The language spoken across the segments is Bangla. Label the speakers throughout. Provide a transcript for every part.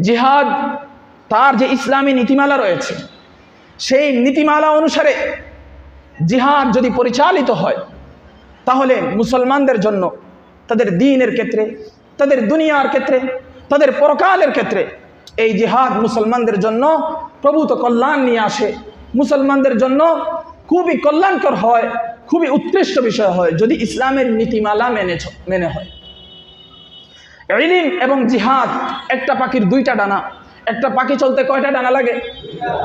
Speaker 1: জিহাদ, তার যে ইসলামী নীতিমালা রয়েছে, সেই নীতিমালা অনুসারে জিহাদ যদি পরিচালিত হয়, তাহলে মুসলমানদের জন্য তাদের দিনের ক্ষেত্রে, তাদের দুনিয়ার ক্ষেত্রে, তাদের পরকালের ক্ষেত্রে এই জিহাদ মুসলমানদের জন্য প্রভূত কল্যাণ নিয়ে আসে। মুসলমানদের জন্য খুবই কল্যাণকর হয়, খুবই উৎকৃষ্ট বিষয় হয় যদি ইসলামের নীতিমালা মেনে মেনে হয়। ইলিম এবং জিহাদ, একটা পাখির দুইটা ডানা। একটা পাখি চলতে কয়টা ডানা লাগে?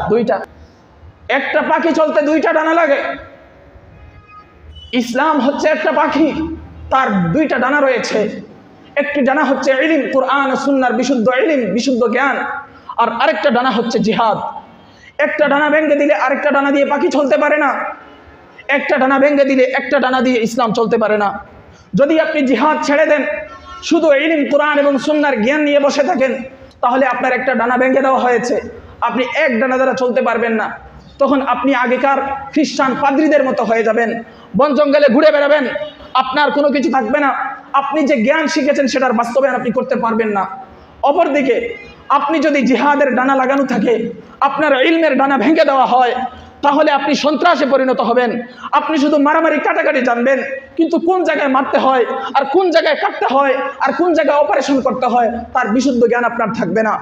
Speaker 1: দুইটা। একটা পাখি চলতে দুইটা ডানা লাগে। ইসলাম হচ্ছে একটা পাখি, তার দুইটা ডানা রয়েছে। একটি ডানা হচ্ছে ইলিম, কোরআন সুন্নার বিশুদ্ধ ইলিম, বিশুদ্ধ জ্ঞান। আর আরেকটা ডানা হচ্ছে জিহাদ। একটা ডানা ভেঙে দিলে আরেকটা ডানা দিয়ে পাখি চলতে পারে না। একটা ডানা ভেঙে দিলে একটা ডানা দিয়ে ইসলাম চলতে পারে না। যদি আপনি জিহাদ ছেড়ে দেন শুধু ইলিম, কোরআন এবং সুন্নার জ্ঞান নিয়ে বসে থাকেন, তাহলে আপনার একটা ডানা ভেঙে দেওয়া হয়েছে। আপনি এক ডানা দ্বারা চলতে পারবেন না। তখন আপনি আগেকার খ্রিস্টান পাদ্রীদের মতো হয়ে যাবেন। বন জঙ্গলে ঘুরে বেড়াবেন। আপনার কোনো কিছু থাকবে না। আপনি যে জ্ঞান শিখেছেন, সেটার বাস্তবায়ন আপনি করতে পারবেন না। অপরদিকে, আপনি যদি জিহাদের ডানা লাগানো থাকে, আপনার ইলমের ডানা ভেঙে দেওয়া হয় তাহলে আপনি সন্ত্রাসে পরিণত হবেন। আপনি শুধু মারামারি কাটাকাটি জানবেন, কিন্তু কোন জায়গায় মারতে হয়, আর কোন জায়গায় কাটতে হয়, আর কোন জায়গায় অপারেশন করতে হয়, তার বিশুদ্ধ জ্ঞান আপনার থাকবে না।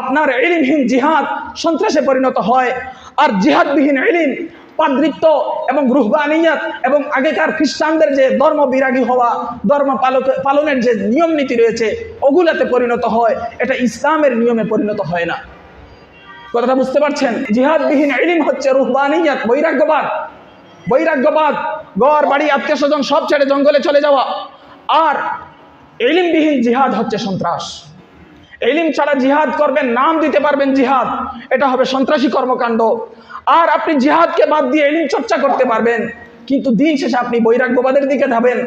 Speaker 1: আপনার ইলিমহীন জিহাদ সন্ত্রাসে পরিণত হয়, আর জিহাদবিহীন ইলিম পাদ্রিত্ব এবং রুহবানিয়াত এবং আগেকার খ্রিস্টানদের যে ধর্ম বিরাগী হওয়া, ধর্ম পালক পালনের যে নিয়ম নীতি রয়েছে, ওগুলাতে পরিণত হয়। এটা ইসলামের নিয়মে পরিণত হয় না। কথাটা বুঝতে পারছেন? জিহাদবিহীন এলিম হচ্ছে রুহবানিয়াত, বৈরাগ্যবাদ। বৈরাগ্যবাদ, ঘর, বাড়ি, আত্মীয় স্বজন সব ছেড়ে জঙ্গলে চলে যাওয়া। আর এলিমবিহীন জিহাদ হচ্ছে সন্ত্রাস। এলিম ছাড়া জিহাদ করবেন, নাম দিতে পারবেন জিহাদ। এটা হবে সন্ত্রাসী কর্মকাণ্ড। আর আপনি জিহাদকে বাদ দিয়ে এলিম চর্চা করতে পারবেন, কিন্তু দিন শেষে আপনি বৈরাগ্যবাদের দিকে যাবেন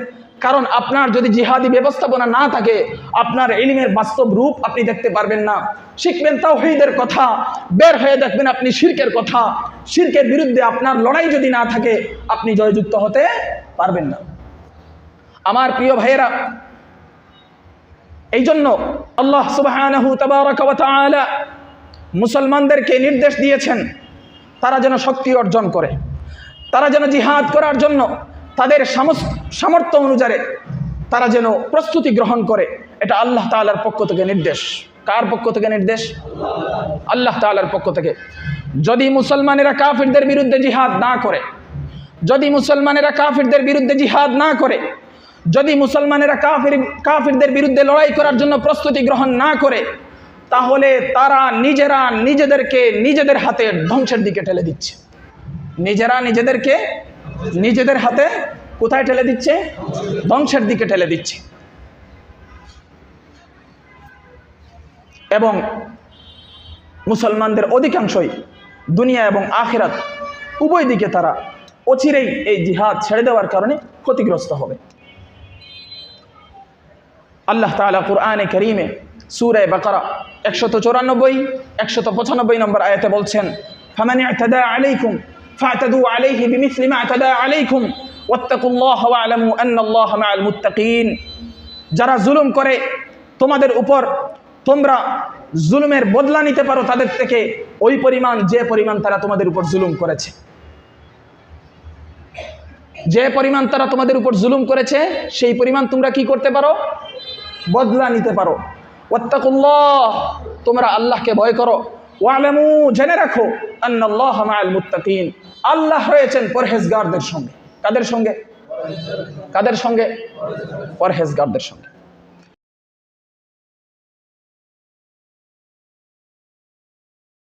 Speaker 1: কারণ আপনার যদি জিহাদি ব্যবস্থাপনা না থাকে, আপনার এলিমের বাস্তব রূপ আপনি দেখতে পারবেন না। শিখবেন তাও তাওহীদের কথা, বের হয়ে দেখবেন আপনি শির্কের কথা। শির্কের বিরুদ্ধে আপনার লড়াই যদি না থাকে, আপনি জয়যুক্ত হতে পারবেন না। আমার প্রিয় ভাইয়েরা এই জন্য আল্লাহ ওয়া মুসলমানদেরকে নির্দেশ দিয়েছেন, তারা যেন শক্তি অর্জন করে। তারা যেন জিহাদ করার জন্য তাদের সামর্থ্য অনুযায়ী তারা যেন প্রস্তুতি গ্রহণ করে। এটা আল্লাহ তাআলার পক্ষ থেকে নির্দেশ। কার পক্ষ থেকে নির্দেশ? আল্লাহ তাআলার পক্ষ থেকে। যদি মুসলমানেরা কাফিরদের বিরুদ্ধে জিহাদ না করে, যদি মুসলমানেরা কাফিরদের বিরুদ্ধে জিহাদ না করে, যদি মুসলমানেরা কাফির কাফিরদের বিরুদ্ধে লড়াই করার জন্য প্রস্তুতি গ্রহণ না করে, তাহলে তারা নিজেরা নিজেদেরকে নিজেদের হাতে ধ্বংসের দিকে ঠেলে দিচ্ছে। নিজেরা নিজেদেরকে নিজেদের হাতে কোথায় ঠেলে দিচ্ছে? ধ্বংসের দিকে ঠেলে দিচ্ছে। এবং মুসলমানদের অধিকাংশই দুনিয়া এবং আখেরাত উভয় দিকে তারা অচিরেই এই জিহাদ ছেড়ে দেওয়ার কারণে ক্ষতিগ্রস্ত হবে। আল্লাহ তাআলা কুরআনে করিমে সুরে বাকারা একশত চৌরানব্বই, একশত পঁচানব্বই নম্বর আয়াতে বলছেন, ফামানি আতাদা আলাইকুম ফাতাদু আলাইহি বিমিসলি মা আতাদা আলাইকুম, ওয়াত্তাকুল্লাহ ওয়ালামু আন্নাল্লাহ মাআল মুত্তাকিন। যারা জুলুম করে, তোমাদের উপর তোমরা জুলুমের বদলা নিতে পারো তাদের থেকে, ওই পরিমাণ, যে পরিমাণ তারা তোমাদের উপর জুলুম করেছে। যে পরিমাণ তারা তোমাদের উপর জুলুম করেছে, সেই পরিমাণ তোমরা কি করতে পারো? বদলা নিতে পারো। ওয়াত্তাকুল্লাহ, তোমরা আল্লাহকে ভয় করো। ওয়ালামু জেনে রাখো, আন্নাল্লাহ মাআল মুত্তাকিন। আল্লাহ রয়েছেন পরহেজগারদের সঙ্গে। কাদের সঙ্গে? কাদের সঙ্গে? পরহেজগারদের সঙ্গে।